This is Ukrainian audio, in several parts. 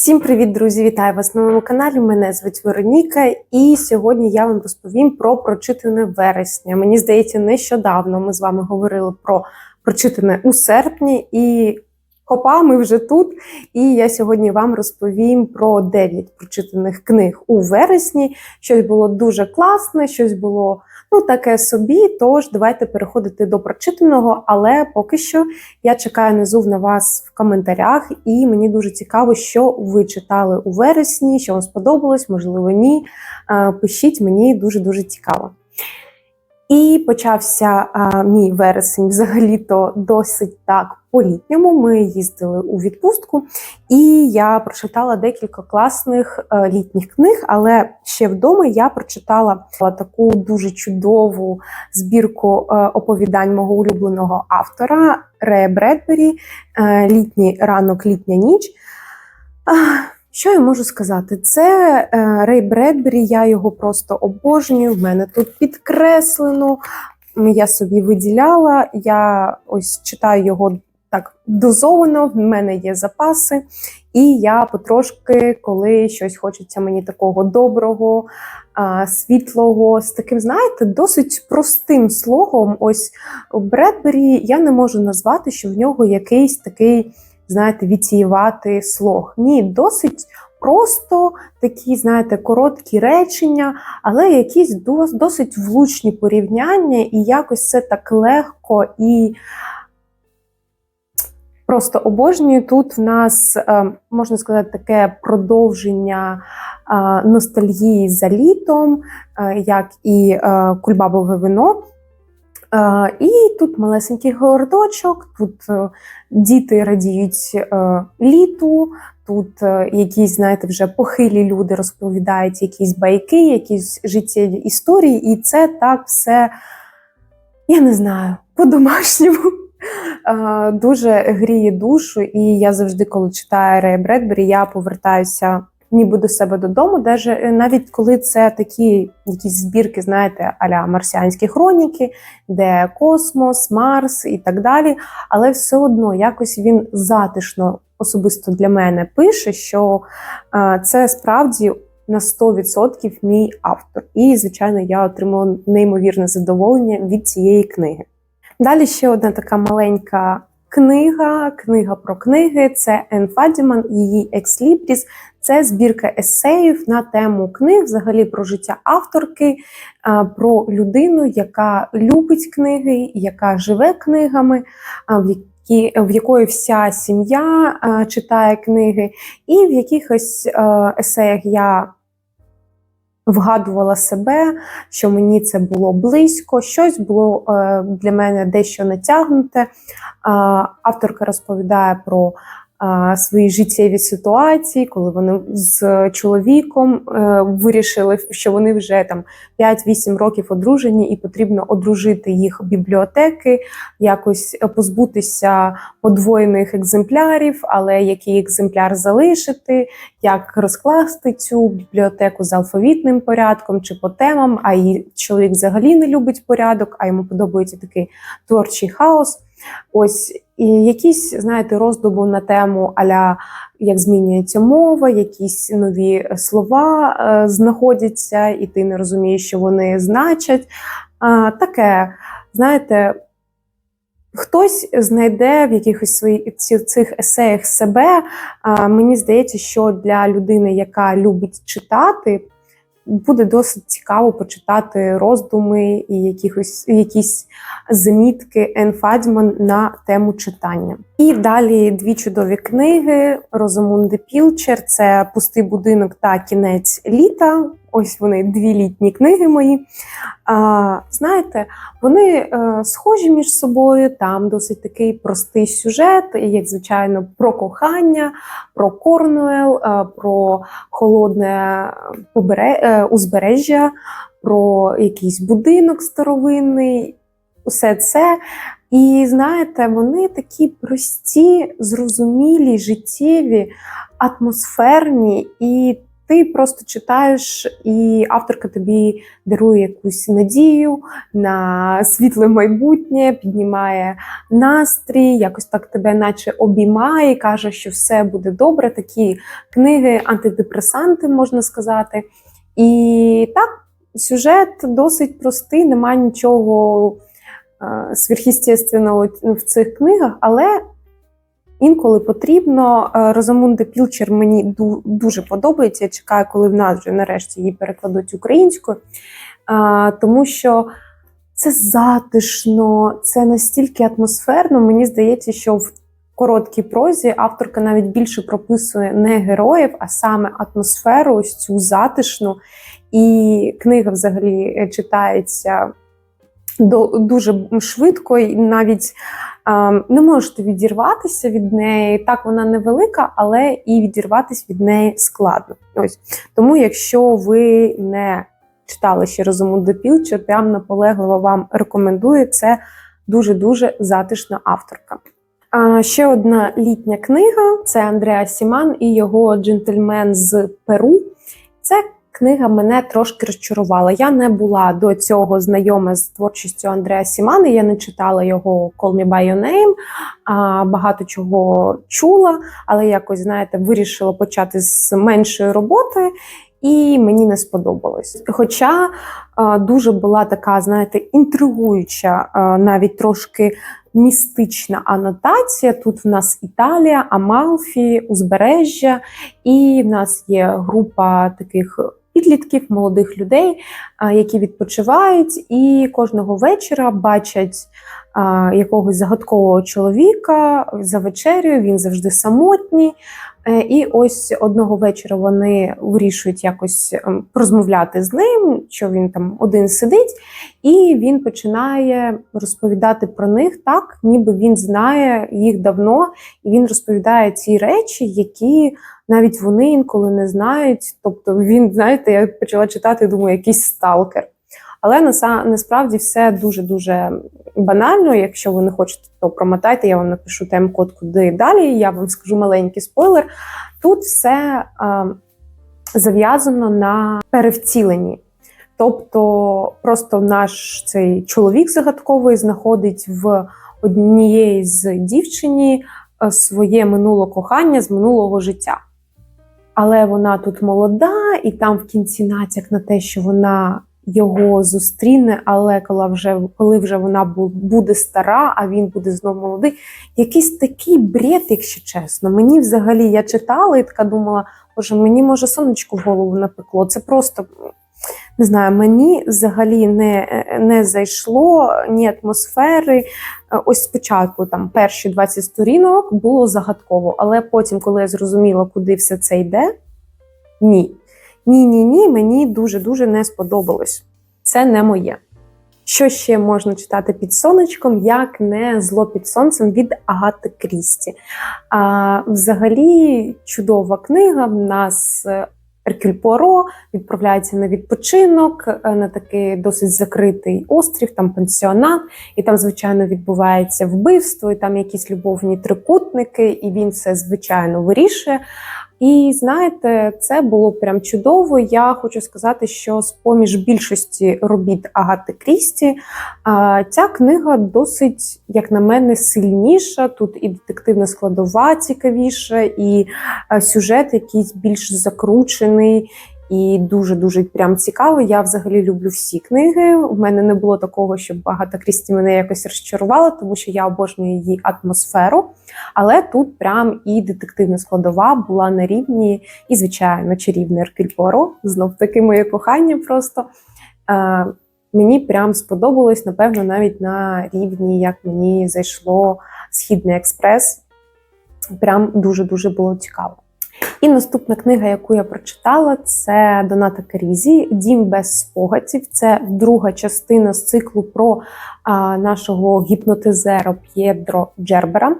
Всім привіт, друзі! Вітаю вас на моєму каналі. Мене звуть Вероніка, і сьогодні я вам розповім про прочитане вересня. Мені здається, нещодавно ми з вами говорили про прочитане у серпні, і хопа, ми вже тут. І я сьогодні вам розповім про 9 прочитаних книг у вересні. Щось було дуже класне, щось було ну таке собі. Тож давайте переходити до прочитаного, але поки що я чекаю внизу на вас в коментарях, і мені дуже цікаво, що ви читали у вересні, що вам сподобалось, можливо, ні. Е, Пишіть, мені дуже-дуже цікаво. І почався а, мій вересень взагалі-то досить так по-літньому. Ми їздили у відпустку, і я прочитала декілька класних а, літніх книг, але ще вдома я прочитала таку дуже чудову збірку а, оповідань мого улюбленого автора Рея Бредбері Літній ранок, літня ніч. Що я можу сказати? Це е, Рей Бредбері, я його просто обожнюю. В мене тут підкреслено. Я собі виділяла. Я ось читаю його так дозовано, в мене є запаси, і я потрошки, коли щось хочеться мені такого доброго, світлого, з таким, знаєте, досить простим слогом. Ось Бредбері я не можу назвати, що в нього якийсь такий знаєте, віціювати слог. Ні, досить просто такі, знаєте, короткі речення, але якісь досить влучні порівняння, і якось це так легко і. Просто обожнюю. Тут в нас, е, можна сказати, таке продовження е, ностальгії за літом, е, як і кульбабове вино. І тут малесенький городочок, тут е, діти радіють е, літу, тут е, якісь, знаєте, вже похилі люди розповідають якісь байки, якісь життєві історії, і це так все, я не знаю, по-домашньому. Дуже гріє душу, і я завжди, коли читаю Рея Бредбері, я повертаюся ніби до себе додому, даже е, навіть коли це такі якісь збірки, знаєте, аля марсіанські хроніки, де космос, Марс і так далі. Але все одно якось він затишно особисто для мене пише, що е, це справді. На 100% мій автор. І, звичайно, я отримала неймовірне задоволення від цієї книги. Далі ще одна така маленька книга, книга про книги це Ен Фадіман, її екслібріс. Це збірка есеїв на тему книг, взагалі про життя авторки, про людину, яка любить книги, яка живе книгами, в в якої вся сім'я читає книги, і в якихось есеях я вгадувала себе, що мені це було близько, щось було для мене дещо натягнуте. Авторка розповідає про свої життєві ситуації, коли вони з чоловіком е, вирішили, що вони вже там 5-8 років одружені, і потрібно одружити їх бібліотеки, якось позбутися подвоєних екземплярів, але який екземпляр залишити, як розкласти цю бібліотеку з алфавітним порядком чи по темам. А її чоловік взагалі не любить порядок, а йому подобається такий творчий хаос. Ось і якісь, знаєте, роздуби на тему аля як змінюється мова, якісь нові слова е, знаходяться, і ти не розумієш, що вони значать. А, Таке, знаєте, хтось знайде в якихось своїх цих есеях себе. А, Мені здається, що для людини, яка любить читати, буде досить цікаво почитати роздуми і якихось якісь замітки Ен Фадьман на тему читання. І далі дві чудові книги Розамунди Пілчер це пустий будинок та кінець літа. Ось вони дві літні книги мої. А, Знаєте, вони е, схожі між собою. Там досить такий простий сюжет, як звичайно, про кохання, про Корнуел, е, про холодне побере, е, узбережжя, про якийсь будинок старовинний. Усе це. І знаєте, вони такі прості, зрозумілі, життєві, атмосферні і ти просто читаєш, і авторка тобі дарує якусь надію на світле майбутнє, піднімає настрій, якось так тебе, наче обіймає, каже, що все буде добре. Такі книги, антидепресанти, можна сказати. І так, сюжет досить простий, немає нічого е, в цих книгах, але інколи потрібно. Е, Розамунда Пілчер мені дуже подобається. Я чекаю, коли в нас вже нарешті її перекладуть українською, Е, тому що це затишно, це настільки атмосферно. Мені здається, що в короткій прозі авторка навіть більше прописує не героїв, а саме атмосферу, ось цю затишну. І книга взагалі е, читається дуже швидко, і навіть ем, не можете відірватися від неї. Так, вона невелика, але і відірватися від неї складно. Ось тому, якщо ви не читали ще Розумунду Пілчер, прям наполегливо вам рекомендую. Це дуже дуже затишна авторка. Ще одна літня книга це Андреа Сіман і його джентльмен з Перу. Це книга мене трошки розчарувала. Я не була до цього знайома з творчістю Андреа Сімани. Я не читала його Call Me By Your Name, а багато чого чула, але якось, знаєте, вирішила почати з меншої роботи. І мені не сподобалось. Хоча е, дуже була така, знаєте, інтригуюча, е, навіть трошки містична анотація. Тут в нас Італія, Амалфі, узбережжя, і в нас є група таких підлітків, молодих людей, які відпочивають, і кожного вечора бачать якогось загадкового чоловіка за вечерею. Він завжди самотній. Е, І ось одного вечора вони вирішують якось ем, порозмовляти з ним, що він там один сидить, і він починає розповідати про них так, ніби він знає їх давно, і він розповідає ці речі, які навіть вони інколи не знають. Тобто він, знаєте, я почала читати, думаю, якийсь сталкер. Але насправді все дуже дуже банально. Якщо ви не хочете, то промотайте, я вам напишу тайм-код куди далі. Я вам скажу маленький спойлер. Тут все е, зав'язано на перевтіленні. Тобто, просто наш цей чоловік загадковий знаходить в однієї з дівчині е, своє минуле кохання з минулого життя. Але вона тут молода, і там в кінці натяк на те, що вона його зустріне, але коли вже, коли вже вона буде стара, а він буде знову молодий. Якийсь такий бред, якщо чесно. Мені взагалі я читала і така думала, боже, мені може сонечко в голову напекло. Це просто не знаю, мені взагалі не, не зайшло ні атмосфери. Ось спочатку там перші 20 сторінок було загадково, але потім, коли я зрозуміла, куди все це йде, ні. Ні, ні, ні, мені дуже-дуже не сподобалось. Це не моє. Що ще можна читати під сонечком, як не зло під сонцем від Агати Крісті. А, взагалі чудова книга. В нас Еркюль Пуаро відправляється на відпочинок е, на такий досить закритий острів, там пансіонат, і там, звичайно, відбувається вбивство, і там якісь любовні трикутники, і він це звичайно вирішує. І знаєте, це було прям чудово. Я хочу сказати, що з поміж більшості робіт Агати Крісті ця книга досить, як на мене, сильніша. Тут і детективна складова цікавіша, і сюжет якийсь більш закручений. І дуже дуже прям цікаво. Я взагалі люблю всі книги. У мене не було такого, щоб Агата Крісті мене якось розчарувала, тому що я обожнюю її атмосферу. Але тут прям і детективна складова була на рівні, і, звичайно, чарівний Еркюль Пуаро. Знов таки моє кохання просто. Е, мені прям сподобалось, напевно, навіть на рівні, як мені зайшло Східний експрес. Прям дуже-дуже було цікаво. І наступна книга, яку я прочитала, це Доната Карізі Дім без спогадів. Це друга частина з циклу про а, нашого гіпнотизера П'єдро Джербера.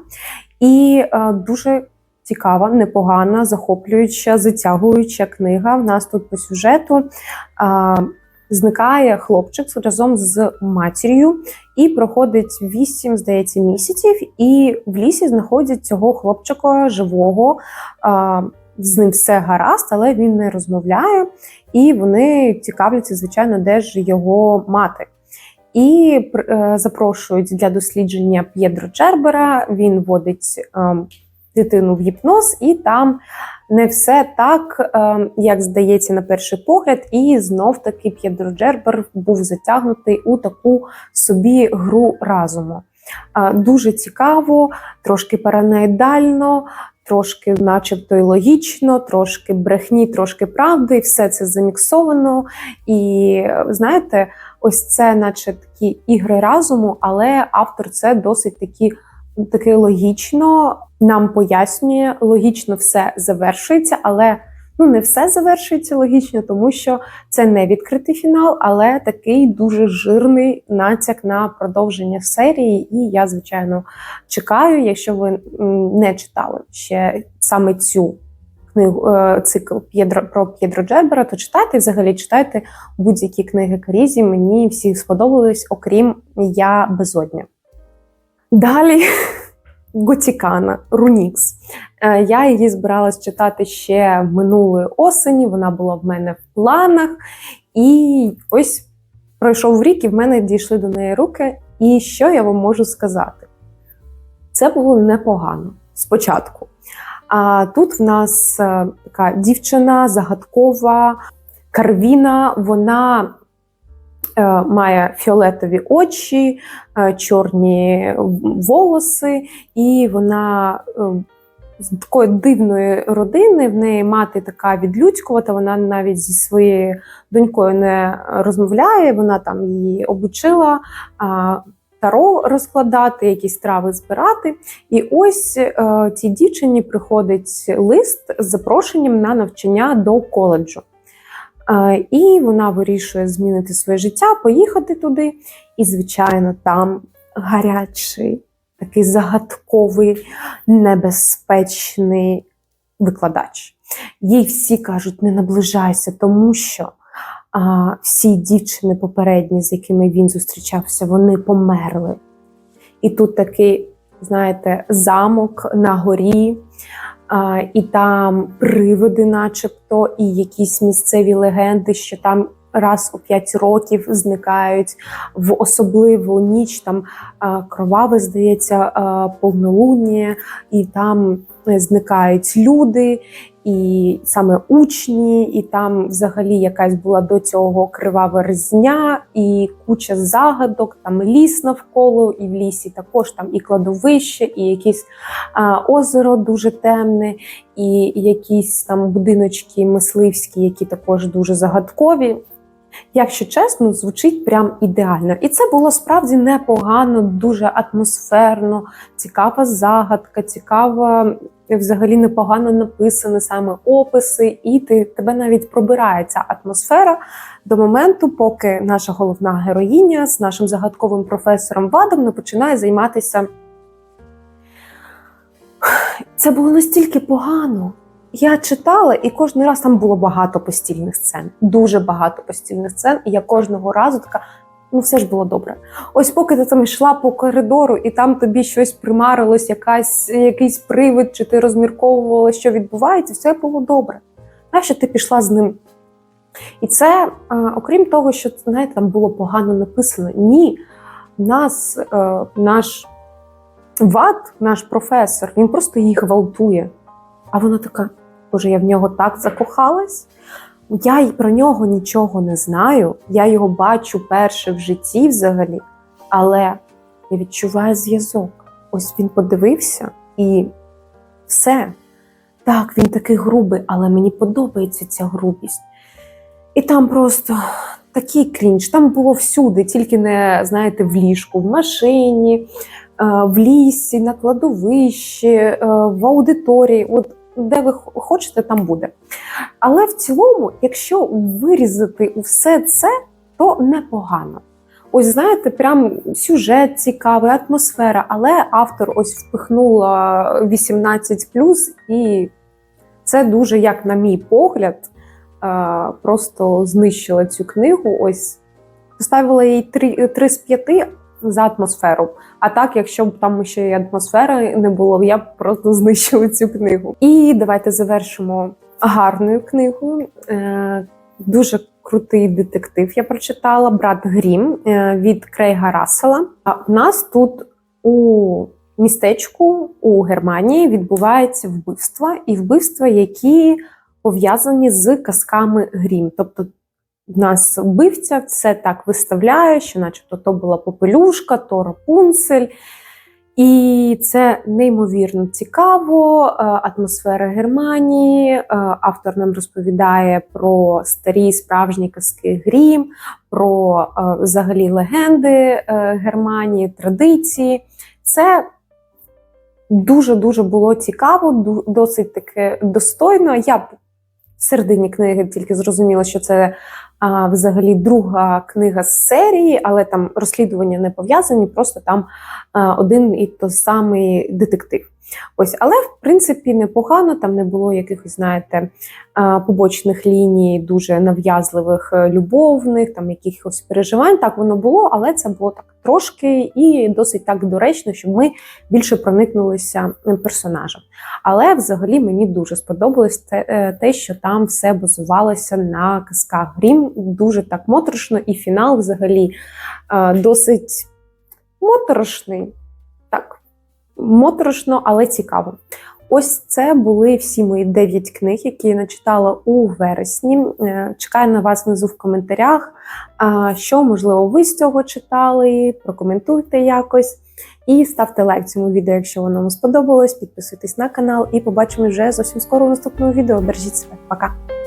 І а, дуже цікава, непогана, захоплююча, затягуюча книга. В нас тут по сюжету а, зникає хлопчик разом з матір'ю і проходить 8, здається, місяців. І в лісі знаходять цього хлопчика живого. З ним все гаразд, але він не розмовляє, і вони цікавляться, звичайно, де ж його мати. І е, запрошують для дослідження П'єдро Джербера. Він вводить е, дитину в гіпноз, і там не все так, е, як здається, на перший погляд. І знов таки П'єдро Джербер був затягнутий у таку собі гру разуму. Дуже цікаво, трошки параноїдально, трошки, начебто, й логічно, трошки брехні, трошки правди, і все це заміксовано. І знаєте, ось це, наче такі ігри разуму, але автор це досить такі. Таке логічно нам пояснює, логічно все завершується, але ну не все завершується логічно, тому що це не відкритий фінал, але такий дуже жирний натяк на продовження серії. І я, звичайно, чекаю, якщо ви не читали ще саме цю книгу е, цикл П'єдро про П'єдро Джербера, то читайте взагалі читайте будь-які книги Карізі. Мені всі сподобались, окрім я безодня. Далі Готікана Рунікс. Е, я її збиралась читати ще минулої осені. Вона була в мене в планах. І ось пройшов рік, і в мене дійшли до неї руки. І що я вам можу сказати? Це було непогано спочатку. А тут в нас е, така дівчина загадкова Карвіна, вона має фіолетові очі, е, чорні волоси, і вона з такої дивної родини. В неї мати така відлюдькувата, вона навіть зі своєю донькою не розмовляє, вона там її обучила таро розкладати, якісь трави збирати. І ось е, цій дівчині приходить лист з запрошенням на навчання до коледжу. Е, і вона вирішує змінити своє життя, поїхати туди. І, звичайно, там гарячий, такий загадковий, небезпечний викладач. Їй всі кажуть, не наближайся, тому що а, всі дівчини попередні, з якими він зустрічався, вони померли. І тут такий, знаєте, замок на горі, і там привиди, начебто, і якісь місцеві легенди, що там раз у п'ять років зникають в особливу ніч. Там кроваве, здається, повнолуння, і там зникають люди і саме учні, і там взагалі якась була до цього кривава резня, і куча загадок, там ліс навколо, і в лісі також там і кладовище, і якесь а, озеро дуже темне, і якісь там будиночки мисливські, які також дуже загадкові. Якщо чесно, звучить прям ідеально. І це було справді непогано, дуже атмосферно, цікава загадка, цікава, взагалі непогано написані саме описи, і ти тебе навіть пробирає ця атмосфера до моменту, поки наша головна героїня з нашим загадковим професором Вадом не починає займатися. Це було настільки погано. Я читала, і кожен раз там було багато постільних сцен, дуже багато постільних сцен. І я кожного разу така. Ну, все ж було добре. Ось поки ти там йшла по коридору, і там тобі щось примарилось, якась, якийсь привид, чи ти розмірковувала, що відбувається, все було добре. Нащо ти пішла з ним? І це, окрім того, що знаєте, там було погано написано, ні, нас, е, наш ват, наш професор, він просто її гвалтує. А вона така: Боже, я в нього так закохалась. Я й про нього нічого не знаю. Я його бачу перше в житті взагалі, але я відчуваю зв'язок. Ось він подивився і все. Так, він такий грубий, але мені подобається ця грубість. І там просто такий крінж. Там було всюди, тільки не, знаєте, в ліжку, в машині, е, в лісі, на кладовищі, е, в аудиторії. От де ви хочете, там буде. Але в цілому, якщо вирізати все це, то непогано. Ось, знаєте, прям сюжет цікавий, атмосфера, але автор ось впихнула 18, і це дуже, як на мій погляд, е, просто знищила цю книгу. Ось поставила їй 3, 3 з 5, за атмосферу. А так, якщо б там ще й атмосфери не було, я б просто знищила цю книгу. І давайте завершимо гарною книгою. Е, Дуже крутий детектив. Я прочитала Брат Грім е, від Крейга Рассела. А в нас тут у містечку у Германії відбуваються вбивства, і вбивства, які пов'язані з казками Грім. Тобто в нас вбивця все так виставляє, що начебто то була попелюшка, то Рапунцель. І це неймовірно цікаво. Е, Атмосфера Германії. Е, Автор нам розповідає про старі справжні казки Грім, про е, взагалі легенди Германії, традиції. Це дуже дуже було цікаво, досить таке достойно. Я середині книги тільки зрозуміла, що це а, взагалі друга книга з серії, але там розслідування не пов'язані, просто там а, один і той самий детектив. Ось, але в принципі непогано, там не було якихось, знаєте, побочних ліній, дуже нав'язливих е, любовних, там якихось переживань. Так воно було, але це було так трошки і досить так доречно, щоб ми більше проникнулися персонажем. Але взагалі мені дуже сподобалось те, е, те, що там все базувалося на казках Грім. Дуже так моторошно, і фінал взагалі е, досить моторошний. Моторошно, але цікаво. Ось це були всі мої 9 книг, які я начитала у вересні. Е, Чекаю на вас внизу в коментарях. Що, можливо, ви з цього читали, прокоментуйте якось. І ставте лайк цьому відео, якщо воно вам сподобалось. Підписуйтесь на канал і побачимо вже зовсім скоро у наступному відео. Бережіть себе. Пока!